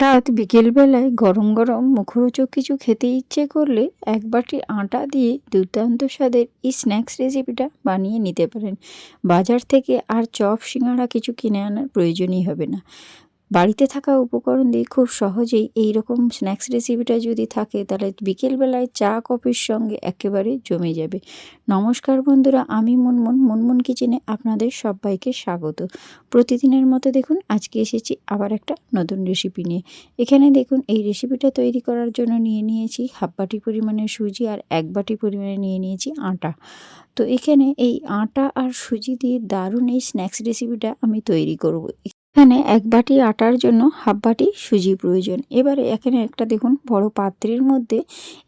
হঠাৎ বিকেলবেলায় গরম গরম মুখরোচক কিছু খেতে ইচ্ছে করলে এক বাটি আটা দিয়ে দুর্দান্ত স্বাদের এই স্ন্যাক্স রেসিপিটা বানিয়ে নিতে পারেন। বাজার থেকে আর চপ সিঙাড়া কিছু কিনে আনার প্রয়োজনই হবে না। বাড়িতে থাকা উপকরণ দিয়ে খুব সহজেই এই রকম স্ন্যাক্স রেসিপিটা যদি থাকে, তাহলে বিকেলবেলায় চা, কফির সঙ্গে একেবারে জমে যাবে। নমস্কার বন্ধুরা, আমি মুনমুন। মুনমুন কিচেনে আপনাদের সবাইকে স্বাগত। প্রতিদিনের মতো দেখুন, আজকে এসেছি আবার একটা নতুন রেসিপি নিয়ে। এখানে দেখুন, এই রেসিপিটা তৈরি করার জন্য নিয়ে নিয়েছি হাফ বাটি পরিমাণে সুজি আর এক বাটি পরিমাণে নিয়ে নিয়েছি আটা। তো এখানে এই আটা আর সুজি দিয়ে দারুণ এই স্ন্যাক্স রেসিপিটা আমি তৈরি করব। এখানে এক বাটি আটার জন্য হাফ বাটি সুজি প্রয়োজন। এবারে এখানে একটা দেখুন বড় পাত্রের মধ্যে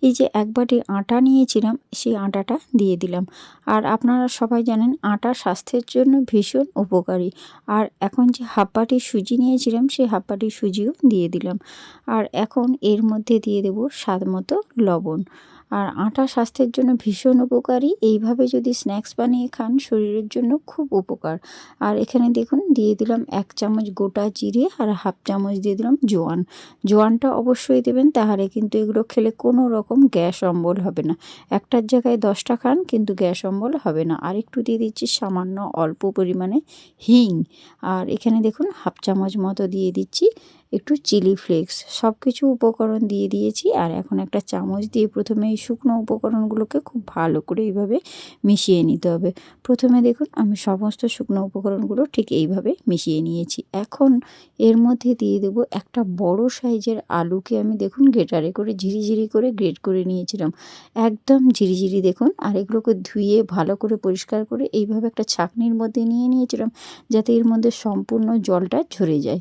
এই যে এক বাটি আটা নিয়েছিলাম, সেই আটাটা দিয়ে দিলাম। আর আপনারা সবাই জানেন আটা স্বাস্থ্যের জন্য ভীষণ উপকারী। আর এখন যে হাফ বাটি সুজি নিয়েছিলাম, সেই হাফ বাটি সুজিও দিয়ে দিলাম। আর এখন এর মধ্যে দিয়ে দেব স্বাদ মতো লবণ। আর আটা স্বাস্থ্যের জন্য ভীষণ উপকারী। এইভাবে যদি স্ন্যাক্স বানিয়ে খান, শরীরের জন্য খুব উপকার। আর এখানে দেখুন, দিয়ে দিলাম এক চামচ গোটা জিরে আর হাফ চামচ দিয়ে দিলাম জোয়ান। জোয়ানটা অবশ্যই দেবেন, তাহলে কিন্তু এগুলো খেলে কোনো রকম গ্যাস অম্বল হবে না। একটার জায়গায় দশটা খান, কিন্তু গ্যাস অম্বল হবে না। আর একটু দিয়ে দিচ্ছি সামান্য অল্প পরিমাণে হিং। আর এখানে দেখুন, হাফ চামচ মতো দিয়ে দিচ্ছি একটু চিলি ফ্লেক্স সব কিছু উপকরণ দিয়ে দিয়েছি আর এখন একটা চামচ দিয়ে প্রথমে এই শুকনো উপকরণগুলোকে খুব ভালো করে এইভাবে মিশিয়ে নিতে হবে। প্রথমে দেখুন, আমি সমস্ত শুকনো উপকরণগুলো ঠিক এইভাবে মিশিয়ে নিয়েছি। এখন এর মধ্যে দিয়ে দেব একটা বড় সাইজের আলুকে আমি দেখুন গ্রেটারে করে ঝিরিঝিরি করে গ্রেট করে নিয়েছিলাম। একদম ঝিরিঝিরি দেখুন, আর এগুলোকে ধুয়ে ভালো করে পরিষ্কার করে এইভাবে একটা ছাকনির মধ্যে নিয়ে নিয়েছিলাম যাতে এর মধ্যে সম্পূর্ণ জলটা ঝরে যায়।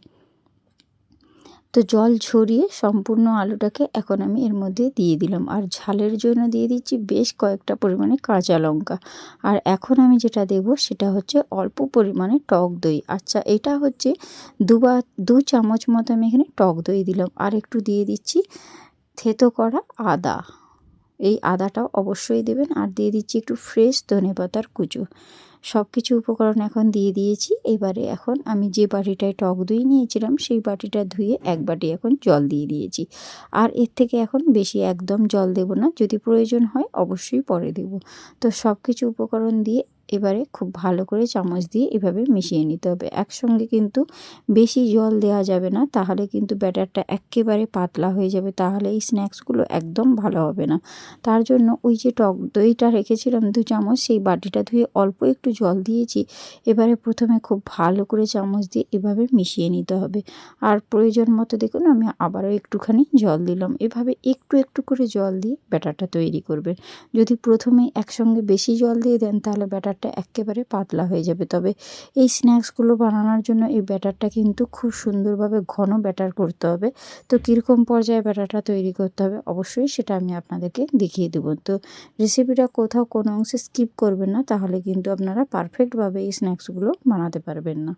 তো জল ছড়িয়ে সম্পূর্ণ আলুটাকে এখন আমি এর মধ্যে দিয়ে দিলাম। আর ঝালের জন্য দিয়ে দিচ্ছি বেশ কয়েকটা পরিমাণে কাঁচা লঙ্কা। আর এখন আমি যেটা দেব সেটা হচ্ছে অল্প পরিমাণে টক দই। আচ্ছা এটা হচ্ছে দুবার দু চামচ মতো আমি এখানে টক দই দিলাম। আর একটু দিয়ে দিচ্ছি থেতো করা আদা। এই আদাটাও অবশ্যই দেবেন। আর দিয়ে দিচ্ছি একটু ফ্রেশ ধনে পাতার কুচো। সব কিছু উপকরণ এখন দিয়ে দিয়েছি। এবারে এখন আমি যে বাটিটায় টক দই নিয়েছিলাম, সেই বাটিটা ধুয়ে এক বাটি এখন জল দিয়ে দিয়েছি। আর এর থেকে এখন বেশি একদম জল দেব না। যদি প্রয়োজন হয় অবশ্যই পরে দেব। তো সব কিছু উপকরণ দিয়ে এবারে খুব ভালো করে চামচ দিয়ে এভাবে মিশিয়ে নিতে হবে। একসঙ্গে কিন্তু বেশি জল দেওয়া যাবে না, তাহলে কিন্তু ব্যাটারটা একেবারে পাতলা হয়ে যাবে, তাহলে এই স্ন্যাক্সগুলো একদম ভালো হবে না। তার জন্য ওই যে টক দইটা রেখেছিলাম দু চামচ, সেই বাটিটা ধুয়ে অল্প একটু জল দিয়েছি। এবারে প্রথমে খুব ভালো করে চামচ দিয়ে এভাবে মিশিয়ে নিতে হবে। আর প্রয়োজন মতো দেখুন, আমি আবারও একটুখানি জল দিলাম। এভাবে একটু একটু করে জল দিয়ে ব্যাটারটা তৈরি করবেন। যদি প্রথমেই একসঙ্গে বেশি জল দিয়ে দেন, তাহলে ব্যাটার ব্যাটারটা একেবারে পাতলা হয়ে যাবে। তবে এই স্ন্যাক্সগুলো বানানোর জন্য এই ব্যাটারটা কিন্তু খুব সুন্দরভাবে ঘন ব্যাটার করতে হবে। তো কীরকম পর্যায়ে ব্যাটারটা তৈরি করতে হবে অবশ্যই সেটা আমি আপনাদেরকে দেখিয়ে দেব। তো রেসিপিটা কোথাও কোনো অংশে স্কিপ করবেন না, তাহলে কিন্তু আপনারা পারফেক্টভাবে এই স্ন্যাক্সগুলো বানাতে পারবেন না।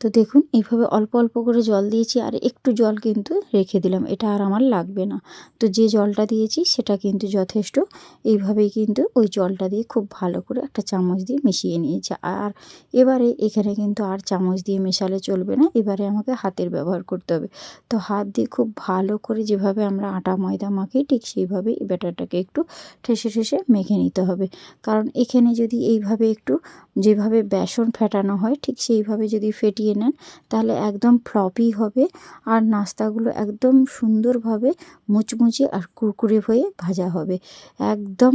তো দেখুন, এইভাবে অল্প অল্প করে জল দিয়েছি আর একটু জল কিন্তু রেখে দিলাম। এটা আর আমার লাগবে না। তো যে জলটা দিয়েছি সেটা কিন্তু যথেষ্ট। এইভাবেই কিন্তু ওই জলটা দিয়ে খুব ভালো করে একটা চামচ দিয়ে মিশিয়ে নিয়েছি। আর এবারে এখানে কিন্তু আর চামচ দিয়ে মেশালে চলবে না। এবারে আমাকে হাতের ব্যবহার করতে হবে। তো হাত দিয়ে খুব ভালো করে যেভাবে আমরা আটা, ময়দা মাখি ঠিক সেইভাবে এই ব্যাটারটাকে একটু ঠেসে ঠেসে মেখে নিতে হবে। কারণ এখানে যদি এইভাবে একটু যেভাবে বেসন ফেটানো হয়, ঠিক সেইভাবে যদি ফেটিয়ে নেন, তাহলে একদম ফ্লপি হবে। আর নাস্তাগুলো একদম সুন্দরভাবে মুচমুচে আর কুরকুরে হয়ে ভাজা হবে। একদম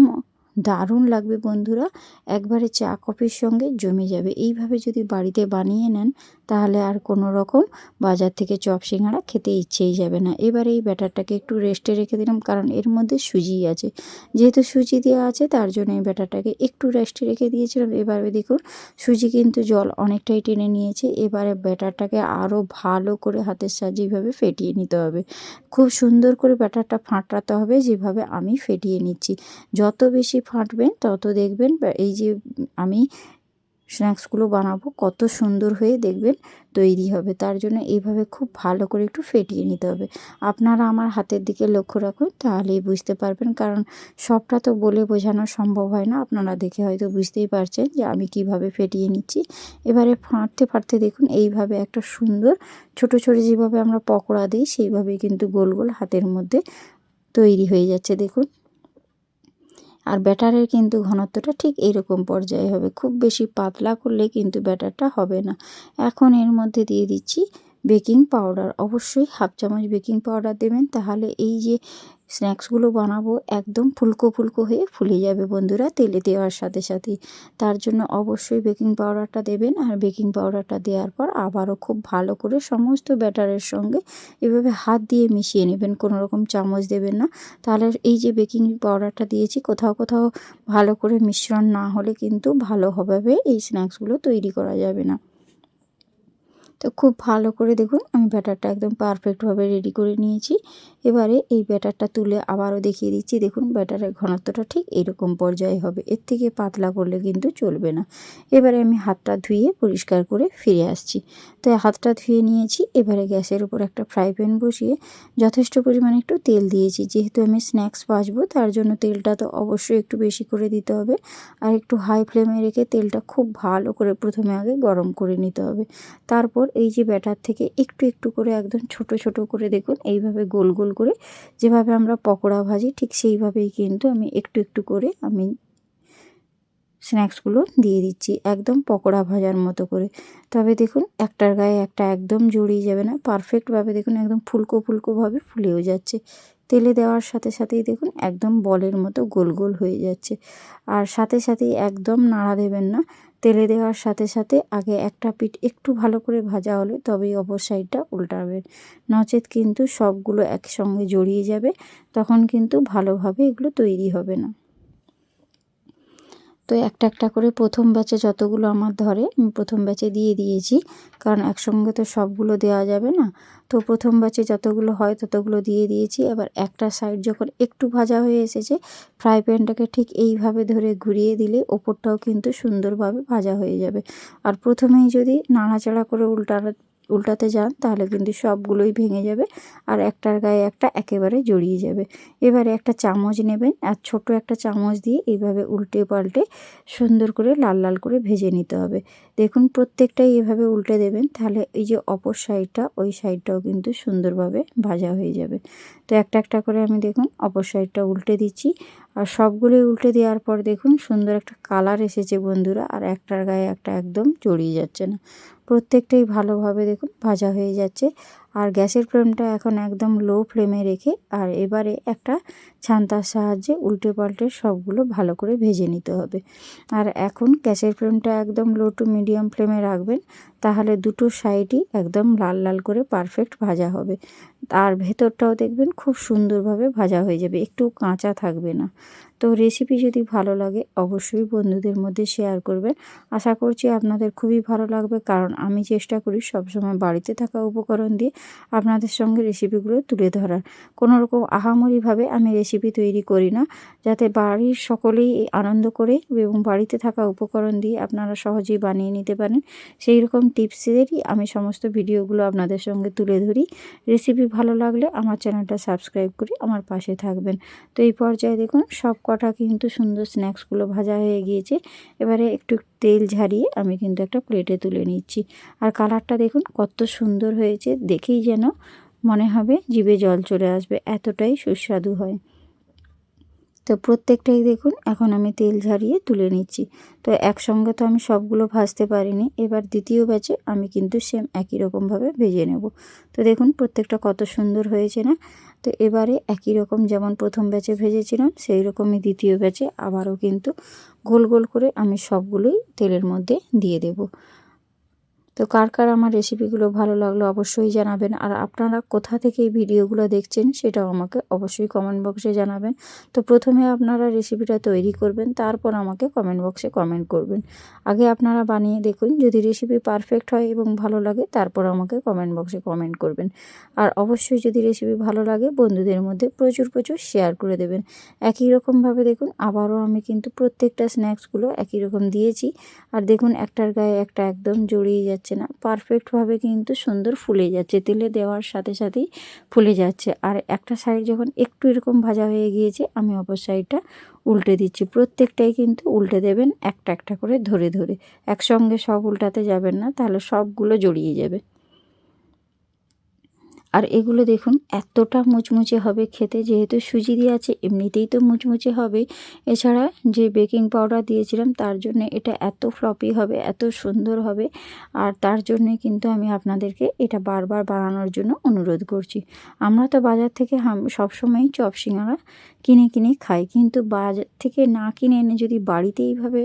দারুণ লাগবে বন্ধুরা। একবারে চা কফির সঙ্গে জমে যাবে। এইভাবে যদি বাড়িতে বানিয়ে নেন তাহলে আর কোনো রকম বাজার থেকে চপ সিঙ্গাড়া খেতে ইচ্ছেই যাবে না। এবারে এই ব্যাটারটাকে একটু রেস্টে রেখে দিলাম, কারণ এর মধ্যে সুজি আছে। যেহেতু সুজি দেওয়া আছে, তার জন্য এই ব্যাটারটাকে একটু রেস্টে রেখে দিয়েছিলাম। এবারে দেখুন, সুজি কিন্তু জল অনেকটাই টেনে নিয়েছে। এবারে ব্যাটারটাকে আরও ভালো করে হাতের সাহায্যে এইভাবে ফেটিয়ে নিতে হবে। খুব সুন্দর করে ব্যাটারটা ফাটাতে হবে, যেভাবে আমি ফেটিয়ে নিচ্ছি। যত বেশি ফাটবেন, তত দেখবেন এই যে আমি স্ন্যাক্সগুলো বানাবো, কত সুন্দর হয়ে দেখবেন তৈরি হবে। তার জন্য এইভাবে খুব ভালো করে একটু ফেটিয়ে নিতে হবে। আপনারা আমার হাতের দিকে লক্ষ্য রাখুন, তাহলেই বুঝতে পারবেন। কারণ সবটা তো বলে বোঝানো সম্ভব হয় না। আপনারা দেখে হয়তো বুঝতেই পারছেন যে আমি কীভাবে ফেটিয়ে নিচ্ছি। এবারে ফাটতে ফাটতে দেখুন, এইভাবে একটা সুন্দর ছোট ছোট যেভাবে আমরা পকোড়া দিই, সেইভাবেই কিন্তু গোল গোল হাতের মধ্যে তৈরি হয়ে যাচ্ছে। দেখুন আর ব্যাটারের কিন্তু ঘনত্বটা ঠিক এরকম পর্যায়ে হবে। খুব বেশি পাতলা করলে কিন্তু ব্যাটারটা হবে না। এখন এর মধ্যে দিয়ে দিচ্ছি বেকিং পাউডার। অবশ্যই হাফ চামচ বেকিং পাউডার দেবেন। তাহলে এই যে স্ন্যাক্সগুলো বানাবো, একদম ফুলকো ফুলকো হয়ে ফুলে যাবে বন্ধুরা তেলে দেওয়ার সাথে সাথে। তার জন্য অবশ্যই বেকিং পাউডারটা দেবেন আর বেকিং পাউডারটা দেওয়ার পর আবারও খুব ভালো করে সমস্ত ব্যাটারের সঙ্গে এভাবে হাত দিয়ে মিশিয়ে নেবেন, কোনো রকম চামচ দেবেন না। তাহলে এই যে বেকিং পাউডারটা দিয়েছি, কোথাও কোথাও ভালো করে মিশ্রণ না হলে কিন্তু ভালোভাবে এই স্ন্যাক্সগুলো তৈরি করা যাবে না। তো খুব ভালো করে দেখুন, আমি ব্যাটারটা একদম পারফেক্টভাবে রেডি করে নিয়েছি। এবারে এই ব্যাটারটা তুলে আবারও দেখিয়ে দিচ্ছি। দেখুন, ব্যাটারের ঘনত্বটা ঠিক এরকম পর্যায়ে হবে। এর থেকে পাতলা করলে কিন্তু চলবে না। এবারে আমি হাতটা ধুয়ে পরিষ্কার করে ফিরে আসছি। তো হাতটা ধুয়ে নিয়েছি। এবারে গ্যাসের উপর একটা ফ্রাই প্যান বসিয়ে যথেষ্ট পরিমাণে একটু তেল দিয়েছি। যেহেতু আমি স্ন্যাক্স বাজবো তার জন্য তেলটা তো অবশ্যই একটু বেশি করে দিতে হবে। আর একটু হাই ফ্লেমে রেখে তেলটা খুব ভালো করে প্রথমে আগে গরম করে নিতে হবে। তারপর এই যে ব্যাটার থেকে একটু একটু করে একদম ছোট ছোট করে দেখুন, এইভাবে গোল গোল করে যেভাবে আমরা পকোড়া ভাজি ঠিক সেইভাবেই কিন্তু আমি একটু একটু করে আমি স্ন্যাক্সগুলো দিয়ে দিচ্ছি একদম পকোড়া ভাজার মতো করে। তবে দেখুন একটার গায়ে একটা একদম জড়িয়ে যাবে না, পারফেক্টভাবে দেখুন একদম ফুলকো ফুলকোভাবে ফুলেও যাচ্ছে। তেলে দেওয়ার সাথে সাথেই দেখুন একদম বলের মতো গোল গোল হয়ে যাচ্ছে। আর সাথে সাথেই একদম নাড়া দেবেন না তেলে দেওয়ার সাথে সাথে আগে একটা পিঠ একটু ভালো করে ভাজা হলে তবেই অপর সাইডটা উল্টাবেন নচেত কিন্তু সবগুলো একসঙ্গে জড়িয়ে যাবে, তখন কিন্তু ভালোভাবে এগুলো তৈরি হবে না। তো একটা একটা করে প্রথম ব্যাচে যতগুলো আমার ধরে, আমি প্রথম ব্যাচে দিয়ে দিয়েছি। কারণ একসঙ্গে তো সবগুলো দেওয়া যাবে না। তো প্রথম ব্যাচে যতগুলো হয় ততগুলো দিয়ে দিয়েছি। এবার একটা সাইড যখন একটু ভাজা হয়ে এসেছে ফ্রাই প্যানটাকে ঠিক এইভাবে ধরে ঘুরিয়ে দিলে ওপরটাও কিন্তু সুন্দরভাবে ভাজা হয়ে যাবে। আর প্রথমেই যদি নাড়াচাড়া করে উল্টানো উল্টাতে যান, তাহলে কিন্তু সবগুলোই ভেঙে যাবে আর একটার গায়ে একটা একেবারে জড়িয়ে যাবে। এবারে একটা চামচ নেবেন আর ছোট একটা চামচ দিয়ে এইভাবে উল্টে পাল্টে সুন্দর করে লাল লাল করে ভেজে নিতে হবে। দেখুন, প্রত্যেকটাই এভাবে উল্টে দেবেন, তাহলে এই যে অপর সাইডটা, ওই সাইডটাও কিন্তু সুন্দরভাবে ভাজা হয়ে যাবে। তো একটা একটা করে আমি দেখুন, অপর সাইডটা উল্টে দিচ্ছি। আর সবগুলোই উল্টে দেওয়ার পর দেখুন, সুন্দর একটা কালার এসেছে বন্ধুরা, আর একটার গায়ে একটা একদম জড়িয়ে যাচ্ছে না। প্রত্যেকটাই ভালোভাবে দেখুন, ভাজা হয়ে যাচ্ছে। আর গ্যাসের ফ্লেমটা এখন একদম লো ফ্লেমে রেখে আর এবারে একটা ছান্তার সাহায্যে উল্টে পাল্টে সবগুলো ভালো করে ভেজে নিতে হবে। আর এখন গ্যাসের ফ্লেমটা একদম লো টু মিডিয়াম ফ্লেমে রাখবেন, তাহলে দুটো সাইডই একদম লাল লাল করে পারফেক্ট ভাজা হবে। আর ভেতরটাও দেখবেন খুব সুন্দরভাবে ভাজা হয়ে যাবে, একটু কাঁচা থাকবে না। তো রেসিপি যদি ভালো লাগে, অবশ্যই বন্ধুদের মধ্যে শেয়ার করবেন। আশা করছি আপনাদের খুবই ভালো লাগবে, কারণ আমি চেষ্টা করি সবসময় বাড়িতে থাকা উপকরণ দিয়ে আপনাদের সঙ্গে রেসিপিগুলো তুলে ধরার। কোনো রকম আহামরিভাবে আমি রেসিপি তৈরি করি না, যাতে বাড়ির সকলেই আনন্দ করে এবং বাড়িতে থাকা উপকরণ দিয়ে আপনারা সহজেই বানিয়ে নিতে পারেন। সেই রকম টিপসেরই আমি সমস্ত ভিডিওগুলো আপনাদের সঙ্গে তুলে ধরি। রেসিপি ভালো লাগলে আমার চ্যানেলটা সাবস্ক্রাইব করে আমার পাশে থাকবেন। তো এই পর্যায়ে দেখুন সব কটা কিন্তু সুন্দর স্ন্যাক্সগুলো ভাজা হয়ে গিয়েছে। এবারে একটু তেল ঝারিয়ে আমি কিন্তু একটা প্লেটে তুলে নিচ্ছি। আর কালারটা দেখুন কত সুন্দর হয়েছে। দেখেই যেন মনে হবে জিভে জল চলে আসবে। এতটাই সুস্বাদু হয়। তো প্রত্যেকটাই দেখুন, এখন আমি তেল ঝারিয়ে তুলে নিচ্ছি। তো একসঙ্গে তো আমি সবগুলো ভাজতে পারিনি, এবার দ্বিতীয় ব্যাচে আমি কিন্তু সেম একই রকমভাবে ভেজে নেব। তো দেখুন, প্রত্যেকটা কত সুন্দর হয়েছে না? তো এবারে একই রকম যেমন প্রথম ব্যাচে ভেজেছিলাম, সেই রকমই দ্বিতীয় ব্যাচে আবারও কিন্তু গোল গোল করে আমি সবগুলোই তেলের মধ্যে দিয়ে দেব। তো কার কার আমার রেসিপিগুলো ভালো লাগল অবশ্যই জানাবেন। আর আপনারা কোথা থেকে এই ভিডিওগুলো দেখছেন সেটাও আমাকে অবশ্যই কমেন্ট বক্সে জানাবেন। তো প্রথমে আপনারা রেসিপিটা তৈরি করবেন, তারপর আমাকে কমেন্ট বক্সে কমেন্ট করবেন। আগে আপনারা বানিয়ে দেখুন, যদি রেসিপি পারফেক্ট হয় এবং ভালো লাগে, তারপর আমাকে কমেন্ট বক্সে কমেন্ট করবেন। আর অবশ্যই যদি রেসিপি ভালো লাগে, বন্ধুদের মধ্যে প্রচুর প্রচুর শেয়ার করে দেবেন। একই রকমভাবে দেখুন, আবারও আমি কিন্তু প্রত্যেকটা স্ন্যাক্সগুলো একই রকম দিয়েছি। আর দেখুন, একটার গায়ে একটা একদম জড়িয়ে যাচ্ছে। না। পারফেক্টভাবে কিন্তু সুন্দর ফুলে যাচ্ছে। তেলে দেওয়ার সাথে সাথেই ফুলে যাচ্ছে। আর একটা সাইড যখন একটু এরকম ভাজা হয়ে গিয়েছে, আমি অপর সাইডটা উল্টে দিচ্ছি। প্রত্যেকটাই কিন্তু উল্টে দেবেন একটা একটা করে ধরে ধরে। একসঙ্গে সব উল্টাতে যাবেন না, তাহলে সবগুলো জড়িয়ে যাবে। আর এগুলো দেখুন, এতটা মুচমুচে হবে খেতে, যেহেতু সুজি দিয়ে আছে, এমনিতেই তো মুচমুচে হবে। এছাড়া যে বেকিং পাউডার দিয়েছিলাম, তার জন্য এটা এত ফ্লপি হবে, এত সুন্দর হবে। আর তার জন্যে কিন্তু আমি আপনাদেরকে এটা বারবার বানানোর জন্য অনুরোধ করছি। আমরা তো বাজার থেকে সবসময়ই চপ সিঙ্গারা কিনে কিনে খাই কিন্তু বাজার থেকে না কিনে এনে যদি বাড়িতে এইভাবে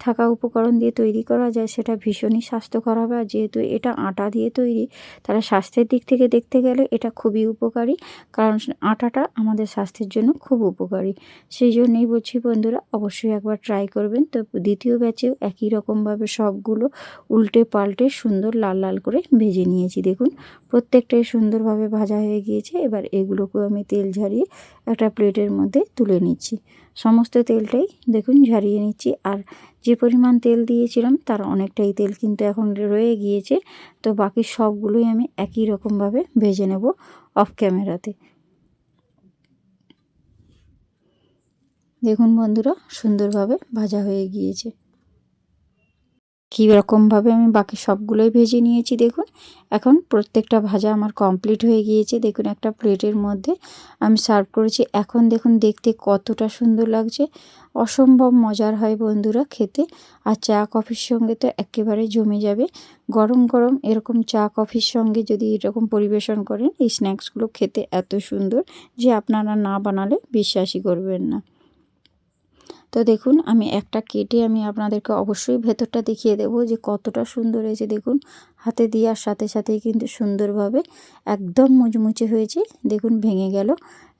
থাকা উপকরণ দিয়ে তৈরি করা যায়, সেটা ভীষণই স্বাস্থ্যকর হবে। আর যেহেতু এটা আটা দিয়ে তৈরি, তারা স্বাস্থ্যের দিক থেকে দেখতে গেলে এটা খুবই উপকারী। কারণ আটাটা আমাদের স্বাস্থ্যের জন্য খুব উপকারী। সেই জন্যই বলছি বন্ধুরা, অবশ্যই একবার ট্রাই করবেন। তো দ্বিতীয় ব্যাচেও একই রকমভাবে সবগুলো উল্টে পাল্টে সুন্দর লাল লাল করে ভেজে নিয়েছি। দেখুন, প্রত্যেকটাই সুন্দরভাবে ভাজা হয়ে গিয়েছে। এবার এগুলোকেও আমি তেল ঝারিয়ে একটা প্লেটের মধ্যে তুলে নিচ্ছি। সমস্ত তেলটাই দেখুন ঝারিয়ে নিচ্ছি। আর যে পরিমাণ তেল দিয়েছিলাম তার অনেকটাই তেল কিন্তু এখন রয়ে গিয়েছে। তো বাকি সবগুলোই আমি একই রকমভাবে ভেজে নেব অফ ক্যামেরাতে। দেখুন বন্ধুরা, সুন্দরভাবে ভাজা হয়ে গিয়েছে। কী রকমভাবে আমি বাকি সবগুলোই ভেজে নিয়েছি দেখুন। এখন প্রত্যেকটা ভাজা আমার কমপ্লিট হয়ে গিয়েছে। দেখুন একটা প্লেটের মধ্যে আমি সার্ভ করেছি। এখন দেখুন দেখতে কতটা সুন্দর লাগছে। অসম্ভব মজার হয় বন্ধুরা খেতে। আর চা কফির সঙ্গে তো একেবারে জমে যাবে। গরম গরম এরকম চা কফির সঙ্গে যদি এরকম পরিবেশন করেন, এই স্ন্যাক্সগুলো খেতে এত সুন্দর যে আপনারা না বানালে বিশ্বাসই করবেন না। তো দেখুন, আমি একটা কেটে আমি আপনাদেরকে অবশ্যই ভেতরটা দেখিয়ে দেব যে কতটা সুন্দর হয়েছে। দেখুন, হাতে দেওয়ার সাথে সাথেই কিন্তু সুন্দরভাবে একদম মুচমুচে হয়েছে। দেখুন, ভেঙে গেল।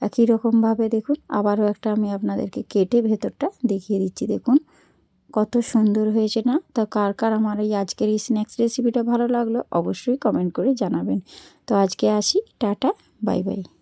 একই রকমভাবে দেখুন, আবারও একটা আমি আপনাদেরকে কেটে ভেতরটা দেখিয়ে দিচ্ছি। দেখুন, কত সুন্দর হয়েছে না? তা কার কার আমার এই আজকের এই স্ন্যাক্স রেসিপিটা ভালো লাগল, অবশ্যই কমেন্ট করে জানাবেন। তো আজকে আসি, টাটা, বাই বাই।